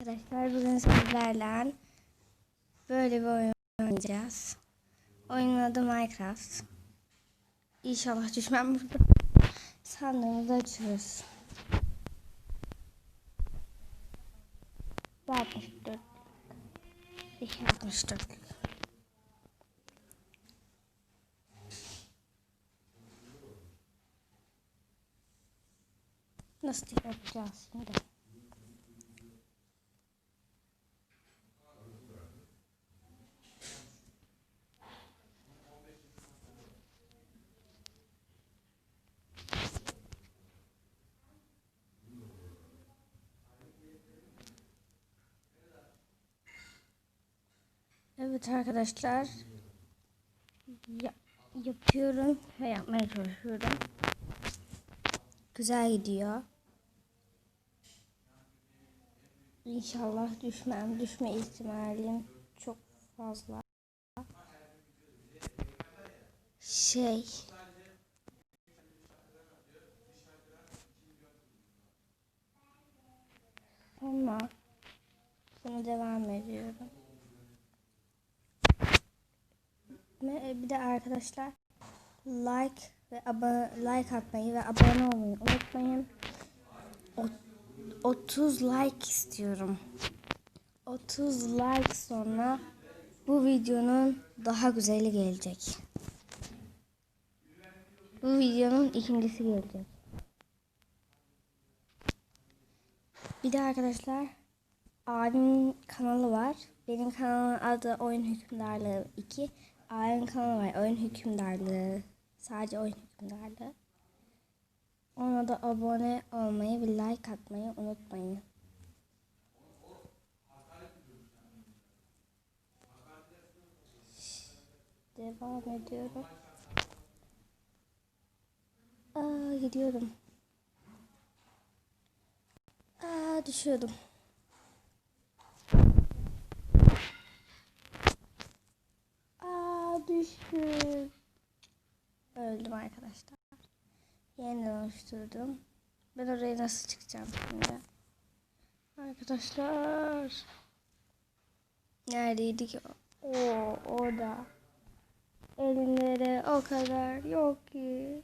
Arkadaşlar bugün sizlerle böyle bir oyun oynayacağız. Oyunun adı Minecraft. İnşallah düşmem burada. Sandığımızı açıyoruz. 64 64 Nasıl yapacağız şimdi? Evet arkadaşlar. Ya- yapıyorum ve yapmaya çalışıyorum. Güzel gidiyor. İnşallah düşmem. Düşme ihtimalim çok fazla. Şey. Ama bunu devam ediyorum. Ve bir de arkadaşlar like ve abone like atmayı ve abone olmayı unutmayın. O- 30 like istiyorum. 30 like sonra bu videonun daha güzeli gelecek. Bu videonun ikincisi gelecek. Bir de arkadaşlar abimin kanalı var. Benim kanalımın adı Oyun Hükümdarlığı 2. Abimin kanalı var. Oyun Hükümdarlığı. Sadece Oyun Hükümdarlığı. Ona da abone olmayı ve like atmayı unutmayın. Devam ediyorum. Aa gidiyorum. Aa düşüyordum. Aa düştüm. Öldüm arkadaşlar. Yeniden oluşturdum. Ben oraya nasıl çıkacağım şimdi? Arkadaşlar. Neredeydik? O orada. Elimleri o kadar yok ki.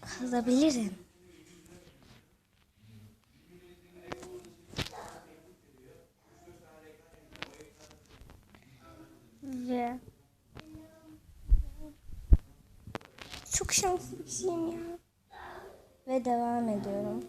Kazabilirim. Ve çok şanslı bir şeyim ya. Ve devam ediyorum.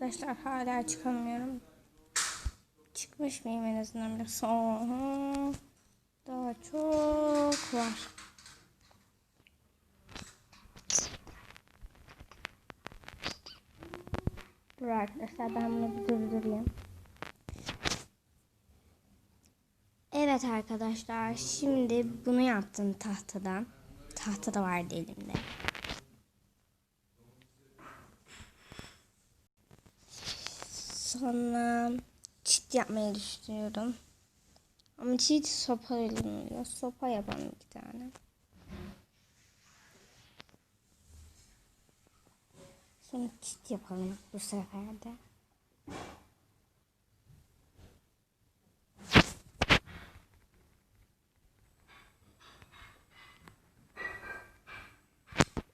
Arkadaşlar hala çıkamıyorum. Çıkmış mıyım en azından biraz? Oha. Daha çok var. Dur arkadaşlar ben bunu bir durdurayım. Evet arkadaşlar şimdi bunu yaptım tahtadan. Tahta da vardı elimde. Sonra çit yapmayı düşünüyorum. Ama çit sopa oluyor. Sopa yapalım bir tane. Sonra çit yapalım bu sefer de.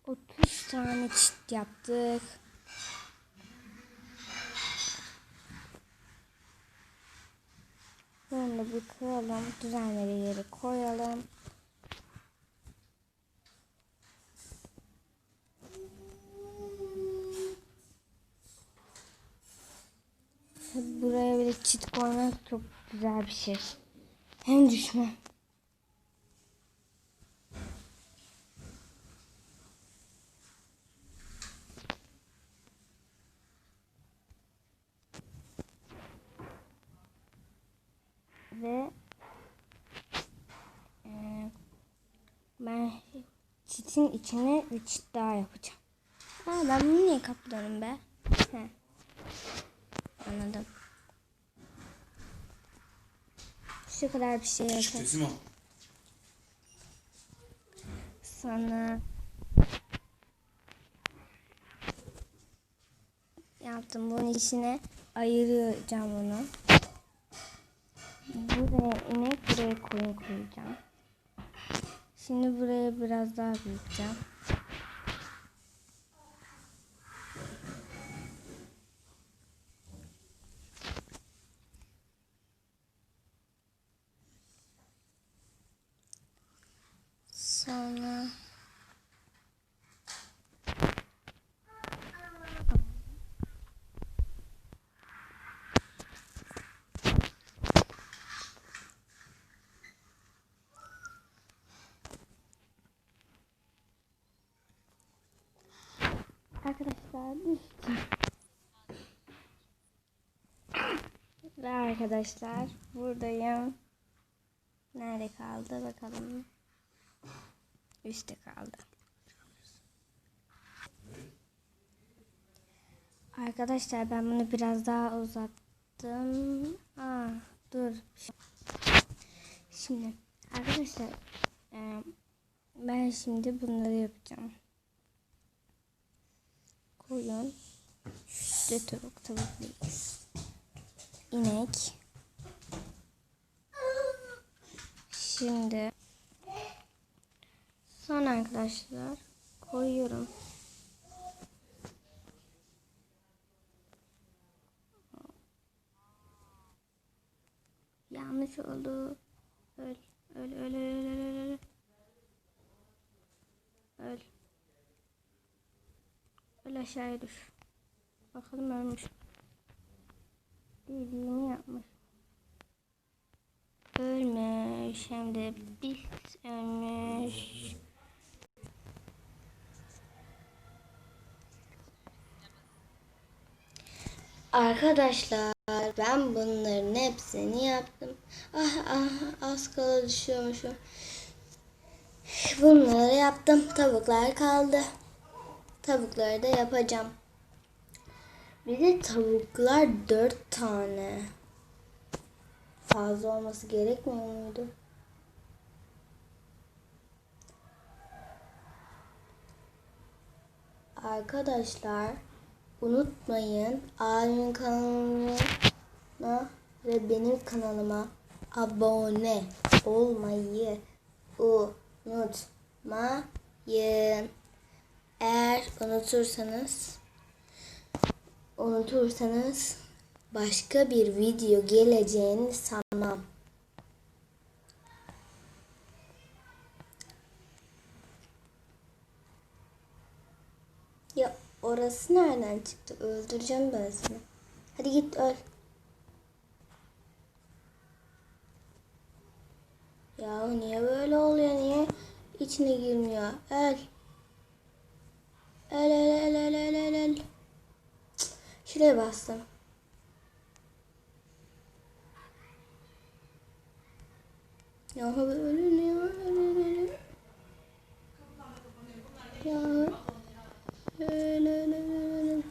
Otuz tane çit yaptık. Bunu da bir kıralım. Düzenleri yere koyalım. Buraya de çit koymak çok güzel bir şey. Hem düşme. Ben içine bir çit daha yapacağım. Aa, ben bunu niye kapladım be? He. Anladım. Şu kadar bir şey ol. Sonra yaptım. Bunun içine ayıracağım bunu. Buraya inek, buraya koyun koyacağım. Şimdi buraya biraz daha büyüteceğim. Sonra Düştüm. Ve arkadaşlar buradayım. Nerede kaldı bakalım. Üstte kaldı. Arkadaşlar ben bunu biraz daha uzattım. Aa, dur. Şimdi arkadaşlar e, ben şimdi bunları yapacağım. Koyun. Şurada tavuk tavuk değil. İnek. Şimdi son arkadaşlar koyuyorum. Yanlış oldu. Öl, öl, öl, öl, öl, öl, öl. Öl aşağıya düş. Bakalım ölmüş. Dediğimi yapmış. Ölmüş. Hem de biz ölmüş. Arkadaşlar ben bunların hepsini yaptım. Ah ah az kala düşüyormuşum. Bunları yaptım. Tavuklar kaldı. Tavukları da yapacağım. Bir de tavuklar dört tane. Fazla olması gerekmiyor muydu? Arkadaşlar unutmayın abimin kanalına ve benim kanalıma abone olmayı unutmayın. Eğer unutursanız unutursanız başka bir video geleceğini sanmam. Ya orası nereden çıktı? Öldüreceğim ben seni. Hadi git öl. Ya niye böyle oluyor? Niye içine girmiyor? Öl. El el el el el el el. Şuraya bastım. Ya böyle ölün ya ölün ölün. Ya öl öl öl öl.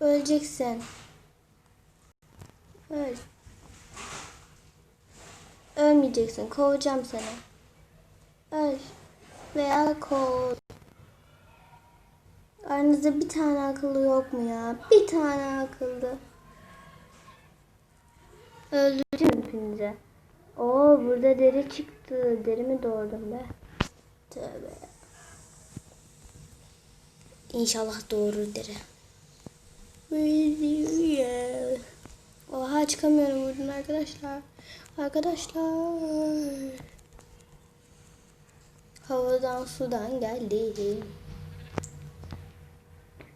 Öleceksin. Öl. Ölmeyeceksin. Kovacağım seni. Öl. Veya kov. Aranızda bir tane akıllı yok mu ya? Bir tane akıllı. Öldüreceğim hepinize. Oo burada deri çıktı. Deri mi doğurdum be? Tövbe. İnşallah doğurur deri. Oha çıkamıyorum buradan arkadaşlar. Arkadaşlar. Havadan sudan geldi.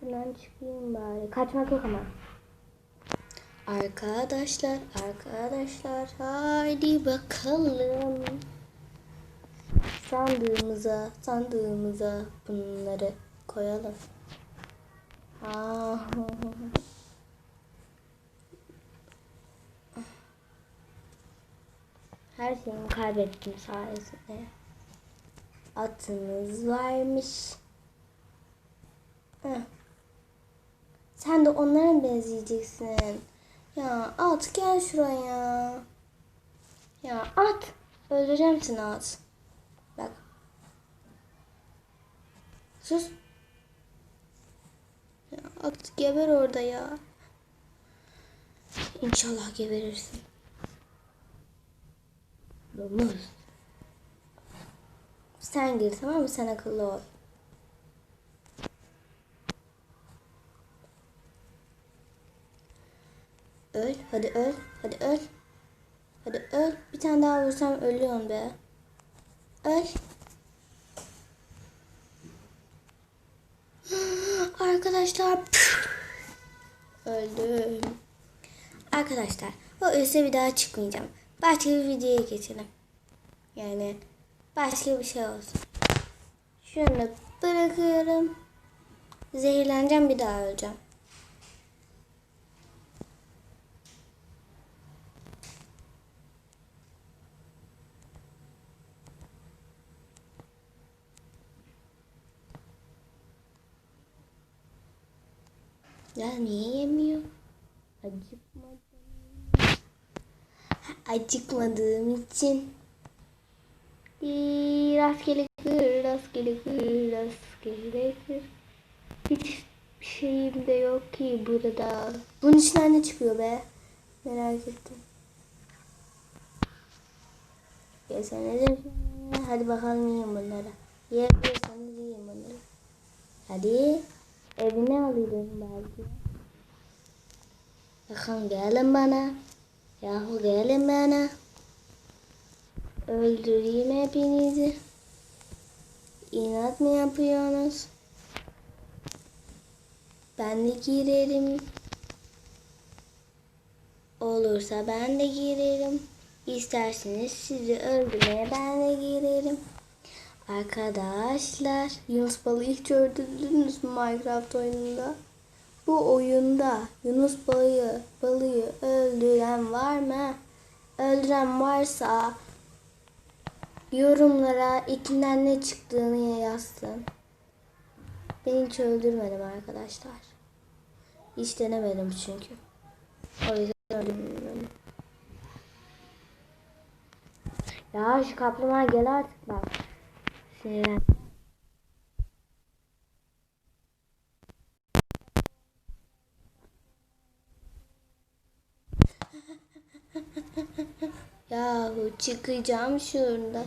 Şuradan çıkayım bari. Kaçmak yok ama. Arkadaşlar, arkadaşlar haydi bakalım. Sandığımıza, sandığımıza bunları koyalım. Aa. Her şeyimi kaybettim sayesinde. atınız varmış. Heh. Sen de onlara benzeyeceksin? Ya at gel şuraya. Ya at. Öldüreceğim seni at. Bak. Sus. Ya at geber orada ya. İnşallah geberirsin. Domuz. Sen gir tamam mı? Sen akıllı ol. Öl. Hadi öl. Hadi öl. Hadi öl. Bir tane daha vursam ölüyorum be. Öl. Arkadaşlar. Öldüm. Arkadaşlar o ölse bir daha çıkmayacağım. Başka bir videoya geçelim. Yani başka bir şey olsun. Şunu bırakıyorum. Zehirleneceğim bir daha öleceğim. Ya niye yemiyor? Acıkmadım. Acıkmadığım için. Rastgele kır, rastgele kır, rastgele kır. Hiç şeyim de yok ki burada. Bunun içinden ne çıkıyor be? Merak ettim. Yesenize. Hadi bakalım yiyin bunları. Yiyebiliyorsanız yiyin bunları. Hadi. Evine alıyorum belki. Bakın gelin bana. Yahu gelin bana. Öldüreyim hepinizi. İnat mı yapıyorsunuz? Ben de girerim. Olursa ben de girerim. İsterseniz sizi öldürmeye ben de girerim. Arkadaşlar, Yunus balığı hiç öldürdünüz mü Minecraft oyununda? Bu oyunda Yunus balığı, balığı öldüren var mı? Öldüren varsa yorumlara ikinden ne çıktığını yazsın. Ben hiç öldürmedim arkadaşlar. Hiç denemedim çünkü. O yüzden öldürmedim. Ya şu kaplumbağa gel artık bak. Sinirlen. Yahu çıkacağım şurada.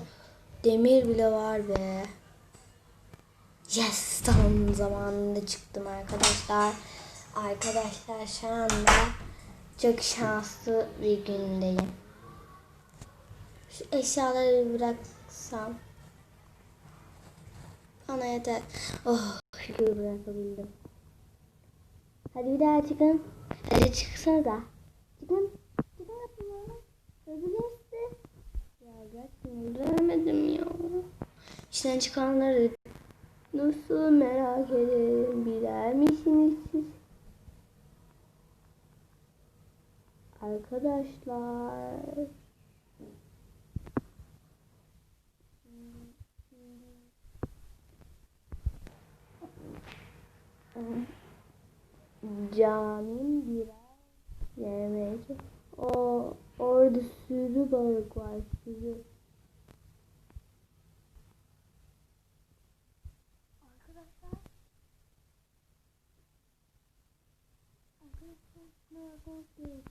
Demir bile var be. Yes tam zamanında çıktım arkadaşlar. Arkadaşlar şu anda çok şanslı bir gündeyim. Şu eşyaları bıraksam. Bana yeter. Oh şükür bırakabildim. Hadi bir daha çıkın. Hadi çıksana da. Çıkın. Çıkın yapın Hızlı geçti. Ya gerçekten öldüremedim ya. İçinden çıkanları nasıl merak ederim biler misiniz siz? Arkadaşlar. Camim biraz yemek. O orada sürü balık var sürü. Arkadaşlar. Arkadaşlar? Arkadaşlar.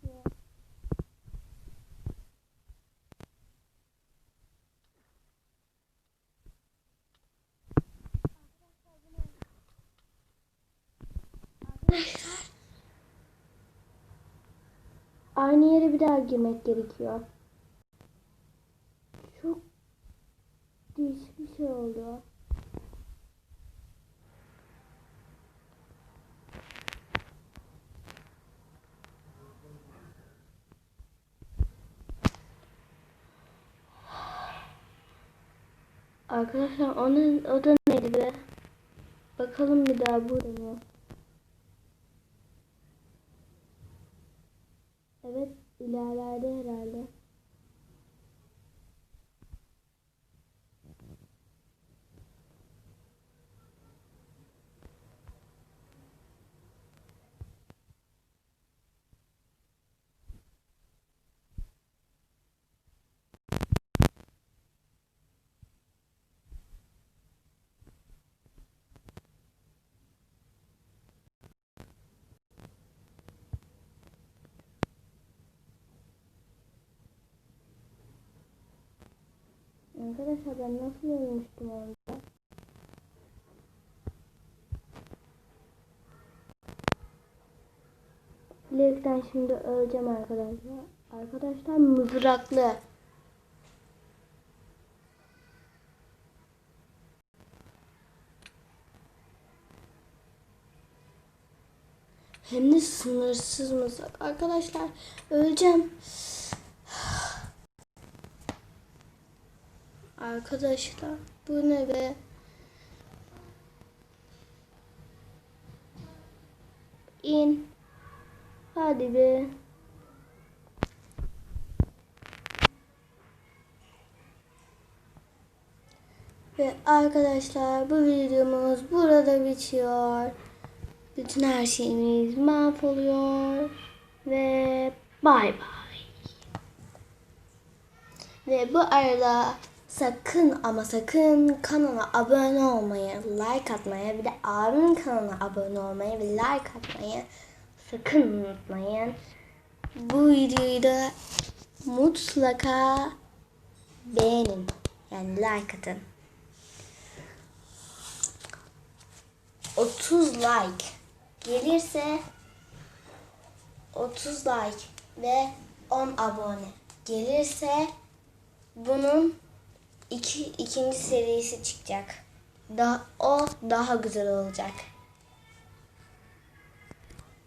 Aynı yere bir daha girmek gerekiyor. Çok değişik bir şey oldu. Arkadaşlar onun o da neydi? Bakalım bir daha burada mı? Evet ilerlerde herhalde. Arkadaşlar ben nasıl ölmüştüm orada? Bilerekten şimdi öleceğim arkadaşlar. Arkadaşlar mızraklı. Hem de sınırsız mızrak. Arkadaşlar öleceğim. Arkadaşlar bu ne be? İn. Hadi be. Ve arkadaşlar bu videomuz burada bitiyor. Bütün her şeyimiz mahvoluyor. Ve bay bay. Ve bu arada sakın ama sakın kanala abone olmayı, like atmayı, bir de abimin kanalına abone olmayı ve like atmayı sakın unutmayın. Bu videoyu da mutlaka beğenin. Yani like atın. 30 like gelirse 30 like ve 10 abone gelirse bunun iki, ikinci serisi çıkacak. Daha, o daha güzel olacak.